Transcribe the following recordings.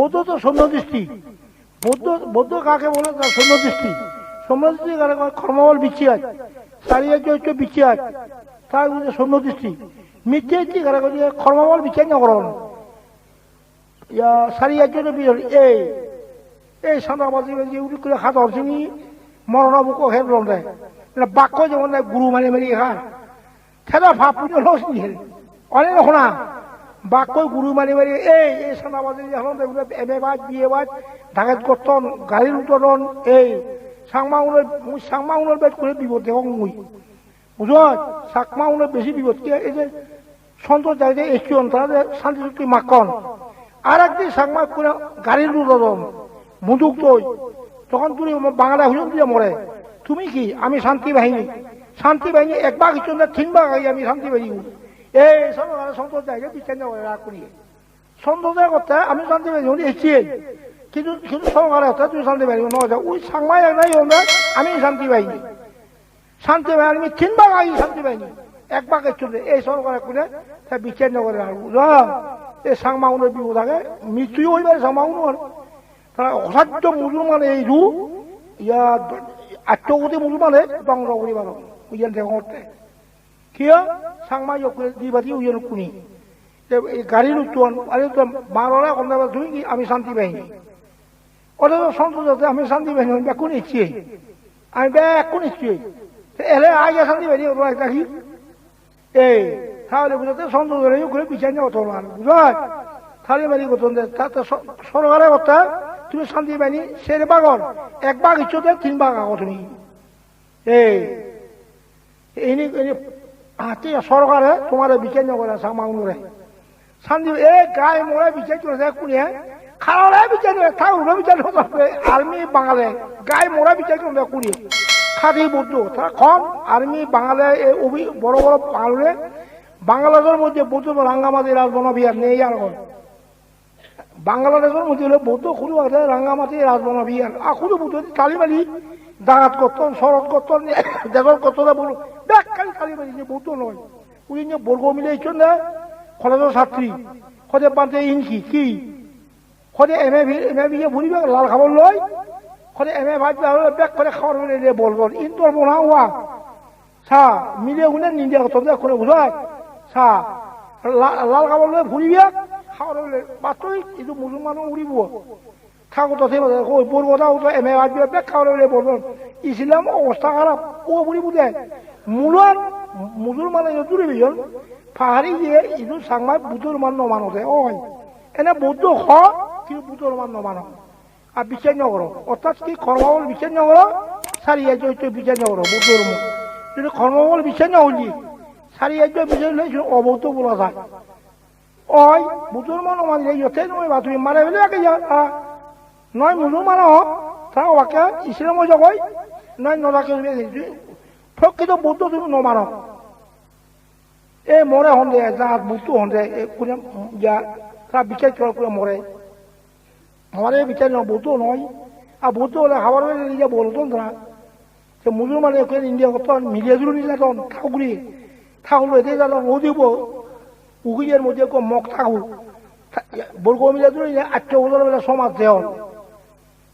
বৌদ্ধ তো সৌম্য দৃষ্টি। বৌদ্ধ বৌদ্ধ কাকে বলে? তার সৌম্য দৃষ্টি। সৌম্য দৃষ্টি কারে কয়? কর্মবল বিচ্ছিয়াজ চারিয়ার্য হচ্ছে বিচ্ছিয়াজ তার মধ্যে সৌম্য দৃষ্টি। মিথ্যে হচ্ছে যে কর্মবল বিচার না করন ইয়া চারিয়ার্য বিচার এই এই সান্দাবাজি উঠি করে বুকো হের রন্ধে বাক্য যেমন গুরু মারি মারি খান খেলা ভাব পুজো অনেক শোনা বাক্য গুরু মারি মারি এই এই সান্দাবাজি এখন এম এ বাজ বিয়ে বাজ ঢাকাত কর্তন, গাড়ির উত্তরণ এই সাংমা উনের মুই সাংমা উনের বেদ করে বিপদ দেখো মুই। বুঝল সাকমা উনের বেশি বিপদ এই যে সন্তোষ যায় যে একটি অন্তরা শান্তি চুক্তি মাখন আর একদিন সাংমা করে গাড়ির উত্তরণ মুদুক তৈ তখন তুমি বাংলা হুজুর দিয়ে মরে। তুমি কি? আমি শান্তি বাহিনী। শান্তি বাহিনী এক ভাগ ইচ্ছন তিন ভাগ আই আমি শান্তি বাহিনী। এই সন্তোষ জায়গা বিচার করে করিয়ে। সন্তোষের কথা আমি শান্তি বাহিনী এসিয়ে কিন্তু কিন্তু সরকারের কথা তুই শান্তি বাহিনী নয় ওই সাংমাই নাই হলে আমি শান্তি বাহিনী শান্তি বাহিনী আমি তিন ভাগ আই শান্তি বাহিনী এক ভাগ ইচ্ছন এই সরকারের কোনে তা নগরে আর বুঝল এই সাংমা উনের বিপদ থাকে মৃত্যু হইবারে সাংমা উনের তারা অসাধ্য মুসলমান এই রু ইয়া আত্মগতি মুসলমানে দংশ করি পারো উইয়ান কিয় ইয়ে দিবাদি উইয়ান কুনি গাড়ির উত্তন আরে তো বারোরা কম দাবা তুমি কি আমি শান্তি বাহিনী অথচ সন্তোষ আমি শান্তি বাহিনী আমি বেকুন ইচ্ছে আমি বেকুন ইচ্ছে এলে আগে শান্তি বাহিনী দেখি এই তাহলে বুঝতে সন্তোষ করে বিচার নেওয়া তো বুঝল থালি মারি গতন দে তাতে সরকারের কথা তুমি শান্তি বাহিনী সেরে বাগর এক বাঘ ইচ্ছতে তিন বাঘ আগো তুমি এই হাতে সরকারে তোমার বিচার নকরে সামাউনরে শান্তি এ গায়ে মরে বিচার করেছে কুড়িয়ে খাওয়ারে বিচার করে ঠাকুর বিচার করে আর্মি বাঙালে গায়ে বিচার কুড়িয়ে খাদি তারা কম, আর্মি বাঙালে এই অভি বড় বড় বাংলাদেশের মধ্যে বুদ্ধ রাজবনবিহার নেই আর বাংলাদেশের মধ্যে বৌদ্ধ খুঁজু আছে, রাঙ্গামাটি রাজবনা বিহার আর খুঁজু বুদ্ধ কালীবাড়ি ডাঙাত করতন শরৎ করতন দেশর করতন বলো দেখ কালীবাড়ি যে বৌদ্ধ নয়। উনি যে বর্গ মিলে ইচ্ছন না কলেজের ছাত্রী। সদে পাতে ইনকি কি? সদে এম এ এম এ বিয়ে ফুরিবে লাল খাবার লয়। সদে এম এ হলে বেগ করে খাবার মিলে বলবন ইন্তর বোনা হওয়া চা মিলে শুনে নিন্দে করতন দেখুন বুঝায়। চা লাল খাবার লয় ফুরিবে খাওয়ালে বাতৰি এইটো মুছলমানো উৰিব থাকোঁতে ওই বরবদা উঠো এম এ আসবে বেগ খাওয়ালে বলবেন ইসলাম অবস্থা খারাপ ও বুড়ি বুঝে মূলত মুসলমানে দূরে বিজন পাহাড়ি দিয়ে ইদু সাংমাই বুদ্ধর মান নমানতে ওই এনে বৌদ্ধ খ কিন্তু বুদ্ধর মান নমানো আর বিচার নগর অর্থাৎ কি কর্মবল বিচার নগর সারিয়া জয়িত বিচার নগর বৌদ্ধর মুখ যদি কর্মবল বিচার নহলি সারিয়া জয় বিচার হলে অবৌদ্ধ বলা যায়। ওই মুসলমান মানলে ইয়তে নয় বা, তুমি মারে ফেলে আগে যা নয় মুসলমান হোক তা ওকে ইসলাম জগই নয় নদাকে প্রকৃত বৌদ্ধ তুমি নমানো এ মরে হন্দে জাহাজ বুদ্ধ হন্দে কোনে যা তারা বিচার করে করে মরে। আমার এই বিচার নয় বৌদ্ধ নয়। আর বৌদ্ধ হলে খাবার হলে নিজে বলতো তারা যে মুসলমান ইন্ডিয়া কত মিলিয়ে দিল নিলাতন ঠাকুরি। ঠাকুর এতে যান ও দিব। উকিলের মধ্যে মগ থাকু বর্গ মিলে ধরে আটটা সমাজ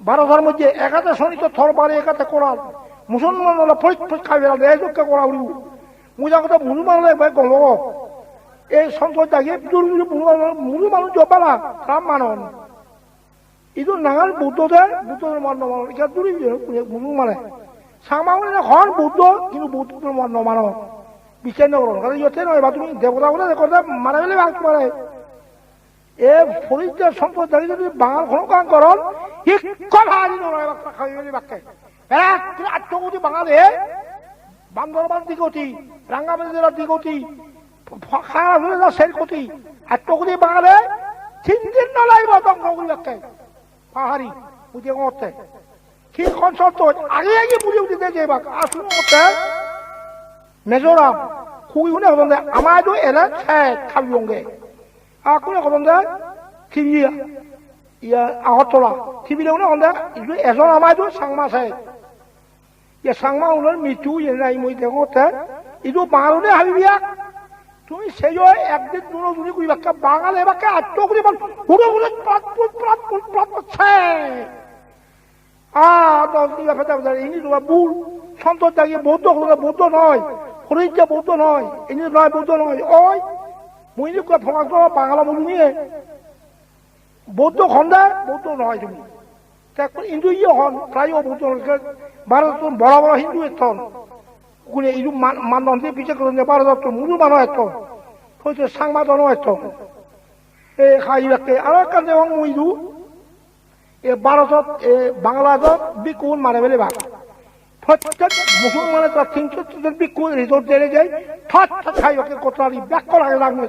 ভারতের মধ্যে এক হাতে শনিত থরপার এক হাতে কোরআন মুসলমান হলে খাই বেড়াল, এই লোককে করা বলিব মুজা কথা মুসলমান হলে ভাই গম এই সন্তোষ দাগে মুসলমান জবালা তার মানন। ইটো নাঙাল বুদ্ধদের বুদ্ধদের মান নমান এটা দূরে মুসলমানে। সামান্য এখন বুদ্ধ, কিন্তু বুদ্ধদের মান নমানো বিচার নগর কারণ ইয়তে নয় বা তুমি দেবতা বলে কথা মারা গেলে ভাগ মারে। এ ফরিদের সম্পদ দাঁড়িয়ে যদি বাঙাল কোনো কাম করল হিক্কল হারি নরয় বাক্কা খাইয়ে বাক্কা এক আত্মগতি বাঙালি বান্দরবান দিগতি রাঙ্গামাটি জেলার দিগতি খারাপ সেই গতি আত্মগতি বাঙালি তিন দিন নলাইব দঙ্গগুলি বাক্কা পাহাড়ি বুঝে মতে কি কনসার্ট আগে আগে বুঝে দিতে যাইবা আসলে মতে মেজোরাম খুবই শুনে হবেন আমারও এরা খাই খাবি 막 아수는 어때? 메조람 고기 군에 그런데 아마도 애는 새 가비용게 아 군에 그런데 TV야 야 아호토라 TV에 군에 그런데 이거 애선 아마도 상마세 야 상마 오늘 미투 옛날 이모 되고 어때? 이거 마루네 하비야 তুমি সেই একদিন দুটো দুনি করি বাক্কা বাঙালি বাক্কা আত্ম করে বল উড়ে উড়ে প্রাত পুল প্রাত পুল প্রাত করছে আ দশ দিন ফেটা ফেটা ইনি তোমার বুল সন্তোষ দাঁড়িয়ে বৌদ্ধ হলে বৌদ্ধ নয় হরিজ্ঞা বৌদ্ধ নয় ইনি নয় বৌদ্ধ নয় ওই মুই যে কয় ফমাস বাংলা বলুনিয়ে বৌদ্ধ খন্দায় বৌদ্ধ নয় তুমি। হিন্দু ইয়ে হন প্রায় বৌদ্ধ ভারত বড় বড় হিন্দু এতন গুণে ইদু মানন্দে বিচার করেন ভারত মুসলমান এতন হয়তো সাংবাদন এতন এ খাই রাখতে, আর কানে হং মুইদু এ ভারতত, এ বাংলাদেশত বিকুন মানে বেলে ভাগ। প্রত্যেক মুসলমানের তার তিনশো তিনশো বিকুন রিজোর্ট দেড়ে যায়, ঠাট ঠাট খাই ওকে কোথায় ব্যাক করা লাগে লাগবে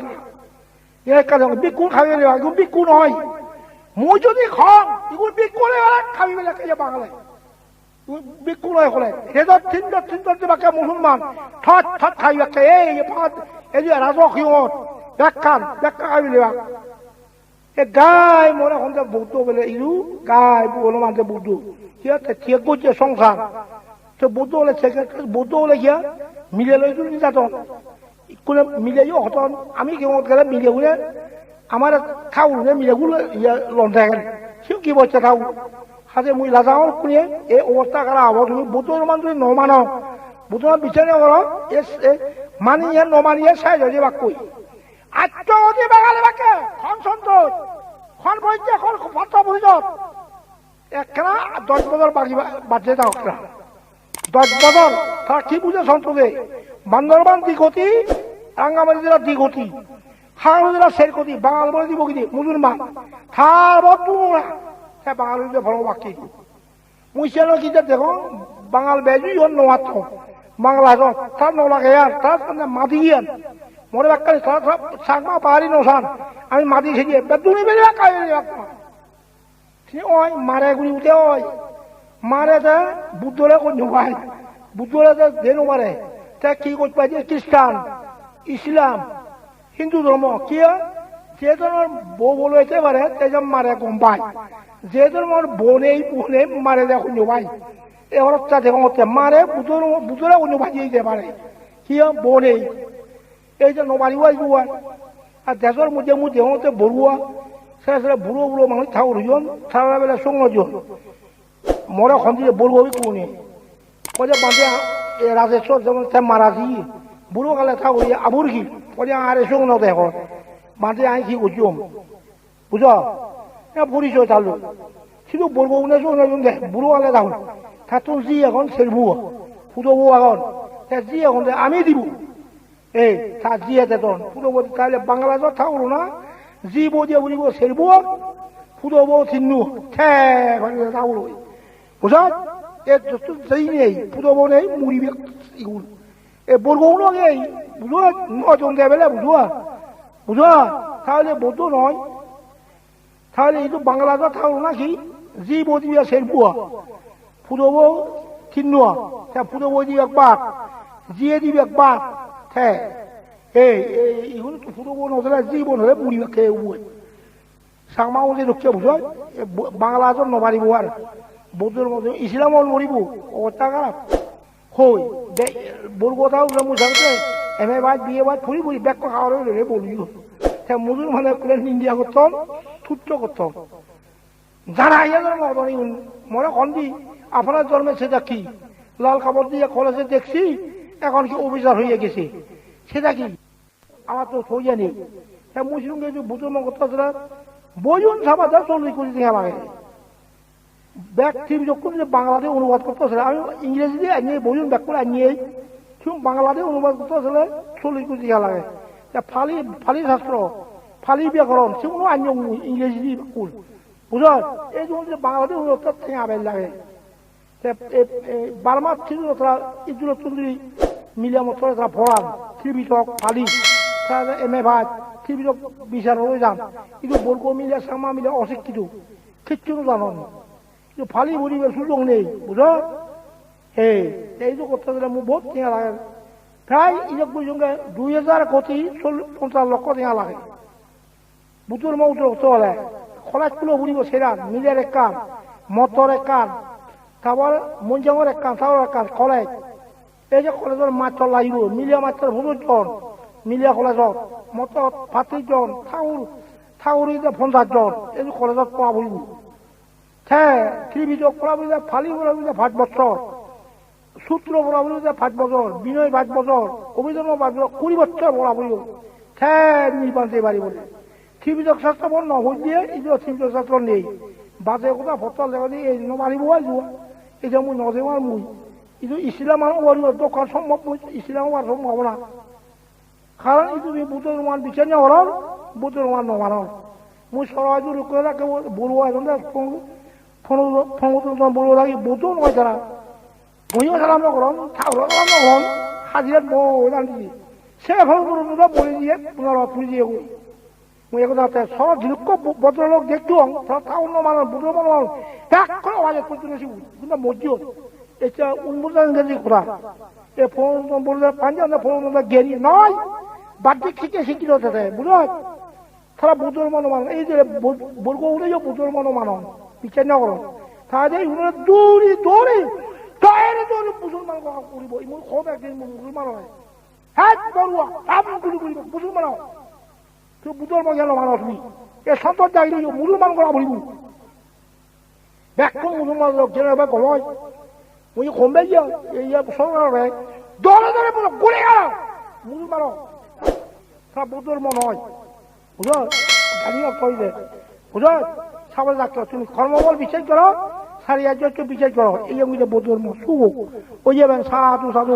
এর কারণে বিকুন খাবে হয়। মই যদি খাম ইগুলো বিকুনে খাবি বেলে কে বাংলায় বিকুলয় হলে হেদর তিনজন তিনজন বাকে মুসলমান ঠট ঠট খাই বাকে এই পাঁচ এই যে রাজক হিমত ব্যাখ্যান ব্যাখ্যা খাবি লিবা এ গাই মনে হন্তে বৌদ্ধ বলে ইলু গাই বলো মানতে বৌদ্ধ। কিয়া ঠিক করছে সংসার তো বৌদ্ধ হলে বৌদ্ধ হলে কিয়া মিলে লই তুলি নির্যাতন কোনে মিলে হতন। আমি কেমন গেলে মিলে আমার খাও মিলে গুলো ইয়া গেলে। সেও কি বলছে খাও হাতে মুই লাজাঙৰ কোনে? এই অৱস্থা কৰা হ'ব? তুমি বুটৰ মান যদি নমান বুটৰ বিচাৰে কৰ মানি ইয়াত নমানিয়ে চাই যদি বাক কৈ আত্মগতি বাগালে বাকে খন সন্তোষ। খন বৈদ্য খন ফাত্ত পরিষদ একখানা দশ বছর বাকি বাজে একটা দশ বছর তারা কি বুঝে সন্তোষে? বান্দরবান দ্বিগতি রাঙ্গামাটি জেলা দ্বিগতি হাওড়া জেলা শেরগতি বাঙাল বলে দিব কি মুসলমান। থার বতুরা সে বাঙালিদের ভালো বাকি মুইসেন কিটা দেখো, বাঙাল বেজু ইহন নোয়াত বাংলা তার নলাগে আর তার সামনে মাদি ইয়ান মরে বাক্কালি তার সব সাকমা পাহাড়ি নসান। আমি মাদি সেদিয়ে বেদুনি বেরিয়ে বাক্কা ওই মারে গুলি উঠে ওই। মারে দে বুদ্ধরে কোন ঢুকাই বুদ্ধরে দে দেনু মারে তা কি করতে খ্রিস্টান, ইসলাম হিন্দু ধর্ম কি যে ধরনের বউ বলে হইতে পারে তেজন মারে গম পায়। যে ধর্মের বোনেই বোনে মারে দেখুন ভাই এবার দেখো হচ্ছে মারে বুধুর বুধুরে অন্য ভাজি দিতে পারে কি বোনেই এই যে নবাড়িওয়াই বুয়া আর দেশের মধ্যে মধ্যে হতে বড়ুয়া সেটা সেটা বুড়ো বুড়ো মানুষ থাকুর জন সারা বেলা সঙ্গ জন। মরে খন্দিয়ে বড়ুয়া কোনে? কয়ে বাঁধে রাজেশ্বর যেমন সে মারাজি বুড়ো কালে থাকুর আবুর কি কয়ে আরে সঙ্গ দেখো বাঁধে আই কি করছুম বুঝ পরিচয় তাহলে শুধু বলব উনিশশো উনজনকে বুড়ো আলে তখন থাকতো জি এখন সেরবু ফুটো বউ এখন তা জি এখন আমি দিব এই তা জি এতে তখন ফুটো বউ তাহলে বাংলাদেশ থাকল না জি বউ দিয়ে বুঝিব সেরবু ফুটো বউ চিন্নু ঠে থাকল বুঝা এ যত যেই নেই ফুটো বউ নেই মুড়িবে ইগুল এ বলব উনকে বুঝো নজন দেবেলে বুঝো বুঝো তাহলে বৌদ্ধ নয় তাহলে এই তো বাংলাদেশ থাকলো নাকি জি বদিয়া শেরপুয়া ফুদবো কিনুয়া তা ফুদবো দিবে একবার জিয়ে দিবে একবার হ্যাঁ এই এগুলো তো ফুদবো নজরে জীবন হলে বুড়ি খেয়ে উবুয়ে সাংমা যে রক্ষা বুঝো বাংলাদেশ নমারিব আর বৌদ্ধর মধ্যে ইসলামল মরিব অবস্থা খারাপ হই বলবো তাও মুসাকে এম এ বাদ বিয়ে বাদ ফুরি ফুরি ব্যাক খাওয়ার হলে বলিও মুসলমানের করে নিন্দিয়া করতাম সূত্র করতাম। যারা ইয়াদের মতনই মনে কন্দি আপনার জন্মে সেটা কি? লাল কাপড় দিয়ে কলেজে দেখছি, এখন কি অফিসার হয়ে গেছে। সেটা কি? আমার তো সইয়া নেই। হ্যাঁ মুসলিম কিছু বুঝুর করতেছিল বইজন সাবাদা চল্লিশ কোটি টাকা লাগে। ব্যক্তি যখন যে বাংলাতে অনুবাদ করতেছিল আমি ইংরেজি দিয়ে আনিয়ে বইজন ব্যাক করে আনিয়ে বাংলাতে অনুবাদ করতেছিল চল্লিশ কোটি টাকা লাগে। ফালি ফালি শাস্ত্র, ফালি ব্যাকরণ, সেগুলো আনিয়ে ইংরেজি কুল বুঝল এই যে বাংলাদেশ তার থেকে আবেল লাগে। বার্মার ছিল তারা ইদুল চৌধুরী মিলিয়া মতো তারা ভরান ত্রিবিটক ফালি এম এ ভাত ত্রিবিটক বিচার হয়ে যান। কিন্তু বলকো মিলিয়া সামা মিলিয়া অশিক্ষিত, কিচ্ছু জানো কিন্তু ফালি ভরিবে সুযোগ নেই, বুঝো? হে এই যে করতে গেলে বহুত টিয়া লাগে। প্রায় ইজক দুই হাজার কোটি পঞ্চাশ লক্ষ টিয়া লাগে। বুতুর মৌত চলে খলাজগুলো ভরিব সেরান মিলের এক কান মটর এক কান, তারপর মঞ্জাঙর এক কান তারপর এক কান কলেজ এই যে কলেজের মাছ লাগিব, মিলিয়া মাছের হুজুর জন মিলিয়া কলেজত মটর ফাটি জন থাউর থাউরি যে পঞ্চাশ জন এই যে কলেজত পড়া বলিব হ্যাঁ ত্রিবিজক পড়া বলি ফালি পড়া বলি পাঁচ বছর সূত্র বরাবরি পাঁচ বছর বিনয় পাঁচ বছর অভিধর্ম পাঁচ বছর কুড়ি বছর বরাবরি ঠেক নির্বাচন বাড়ি বলে থিবিজক শাস্ত্র বর্ণ হই দিয়ে এই যে শাস্ত্র নেই বাজে কথা ফতল জায়গা দিয়ে এই জন্য বাড়ি মারিব আইজুয়া এই যে মুই নজেমার মুই কিন্তু ইসলাম আর দোকান সম্ভব মুই ইসলাম আর সম্ভব না কারণ এই তুমি বুদ্ধ রোমান বিচার না হরণ বুদ্ধ রোমান নমারণ মুই সরাজুর করে রাখে বড়ুয়া এখন ফোন ফোন বড়ুয়া রাখি বুদ্ধ নয় তারা বইও সালাম নকরম ঠাকুর সালাম নকরম হাজিরাত বই রান্ধি সে ফোন করুন বলে দিয়ে পুনর পুরি দিয়ে গই মই একো যাতে সব ঝিলুক ভদ্রলোক দেখতো ঠাকুর নমানল বুটো মানল এক করে আওয়াজ করতে কিন্তু মসজিদ এটা উন্মোচন গেছি করা এ ফোন বললে পাঞ্জাব ফোন গেরি নয় বাড়তি শিখে শিখিল তাতে বুঝলো তারা বুধর মনো মানুষ এই যে বর্গ উঠে যে বুধর মনো মানুষ বিচার না করো তাদের উনারা দৌড়ি দৌড়ি দৌড়ে দৌড়ে মুসলমান কথা করিব ইমন খুব একদিন মুসলমান হয়। হ্যাঁ বড়ুয়া আপনি গুলি করিব, মুসলমান হয়। তো বুধর মজা মানুষ তুমি। এ সন্তর যাই মুসলমান করা বলিব ব্যাখ্য মুসলমান লোক জেনে কময় ওই কমবে গিয়া এই সরকারে দলে দলে বলো, গুলি গেল মুসলমান তা বুধর মন হয়। বুঝো গাড়ি কই দে বুঝো সাবল ডাক্তার, তুমি কর্মবল বিচার করো সারি আজ বিচার করো এই আমি বুধর মন শুভ ওই যাবেন সাধু সাধু